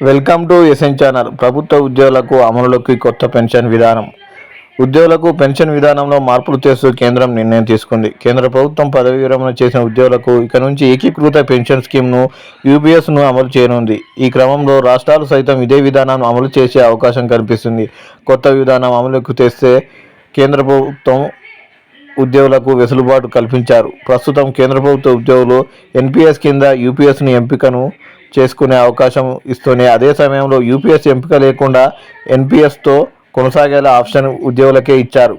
Welcome to SN channel ప్రభుత్వ ఉద్యోగులకు అమలులోకి కొత్త పెన్షన్ విధానం ఉద్యోగులకు పెన్షన్ విధానంలో మార్పులు చేస్తూ కేంద్రం నిర్ణయం తీసుకుంది కేంద్ర ప్రభుత్వం పదవి విరమణ చేసిన ఉద్యోగులకు ఇక నుంచి ఏకీకృత పెన్షన్ స్కీమ్ను యూపీఎస్ను అమలు చేయనుంది ఈ క్రమంలో రాష్ట్రాలు సైతం ఇదే విధానాన్ని అమలు చేసే అవకాశం కనిపిస్తుంది కొత్త విధానం అమలుకు తెస్తే కేంద్ర ప్రభుత్వం ఉద్యోగులకు వెసులుబాటు కల్పించారు. ప్రస్తుతం కేంద్ర ప్రభుత్వ ఉద్యోగులు ఎన్పిఎస్ కింద యూపీఎస్ని ఎంపికను చేసుకునే అవకాశం ఇస్తూనే అదే సమయంలో యూపీఎస్ ఎంపిక లేకుండా ఎన్పిఎస్తో కొనసాగేలా ఆప్షన్ ఉద్యోగులకే ఇచ్చారు.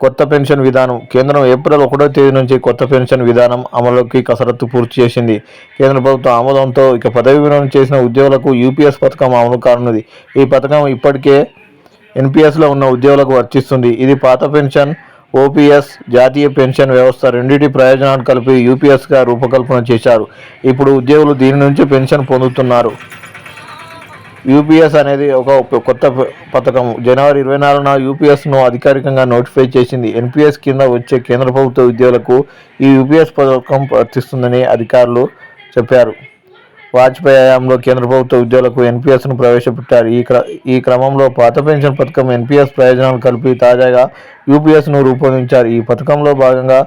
కొత్త పెన్షన్ విధానం కేంద్రం ఏప్రిల్ ఒకటో తేదీ నుంచి కొత్త పెన్షన్ విధానం అమలుకి కసరత్తు పూర్తి చేసింది. కేంద్ర ప్రభుత్వం ఆమోదంతో ఇక పదవి విరమణ చేసిన ఉద్యోగులకు యూపీఎస్ పథకం అమలు కానున్నది. ఈ పథకం ఇప్పటికే ఎన్పిఎస్లో ఉన్న ఉద్యోగులకు వర్తిస్తుంది. ఇది పాత పెన్షన్ ఓపీఎస్ జాతీయ పెన్షన్ వ్యవస్థ రెండింటి ప్రయోజనాలు కలిపి యూపీఎస్గా రూపకల్పన చేశారు. ఇప్పుడు ఉద్యోగులు దీని నుంచి పెన్షన్ పొందుతున్నారు. యూపీఎస్ అనేది ఒక కొత్త పథకం. జనవరి ఇరవై నాలుగున యూపీఎస్ను అధికారికంగా నోటిఫై చేసింది. ఎన్పిఎస్ కింద వచ్చే కేంద్ర ప్రభుత్వ ఉద్యోగులకు ఈ యూపీఎస్ పథకం వర్తిస్తుందని అధికారులు చెప్పారు. వాజ్పేయి హయాంలో కేంద్ర ప్రభుత్వ ఉద్యోగులకు ఎన్పిఎస్ను ప్రవేశపెట్టారు. ఈ క్ర ఈ క్రమంలో పాత పెన్షన్ పథకం ఎన్పిఎస్ ప్రయోజనాలు కలిపి తాజాగా యూపీఎస్ను రూపొందించారు. ఈ పథకంలో భాగంగా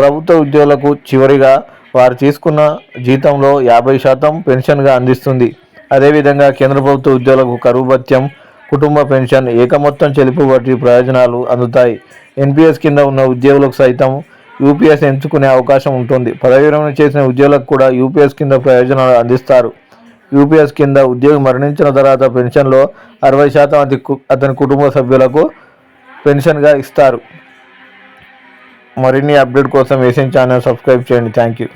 ప్రభుత్వ ఉద్యోగులకు చివరిగా వారు తీసుకున్న జీతంలో యాభై శాతం పెన్షన్గా అందిస్తుంది. అదేవిధంగా కేంద్ర ప్రభుత్వ ఉద్యోగులకు కరువు భత్యం కుటుంబ పెన్షన్ ఏకమొత్తం చెల్లింపు వంటి ప్రయోజనాలు అందుతాయి. ఎన్పిఎస్ కింద ఉన్న ఉద్యోగులకు సైతం యూపీఎస్ ఎంచుకునే అవకాశం ఉంటుంది. పదవి విరమణ చేసిన ఉద్యోగులకు కూడా యూపీఎస్ కింద ప్రయోజనాలు అందిస్తారు. యూపీఎస్ కింద ఉద్యోగి మరణించిన తర్వాత పెన్షన్లో అరవై శాతం అతి కు- అతని కుటుంబ సభ్యులకు పెన్షన్గా ఇస్తారు. మరిన్ని అప్డేట్ కోసం ఏషియన్ ఛానల్ సబ్స్క్రైబ్ చేయండి. Thank you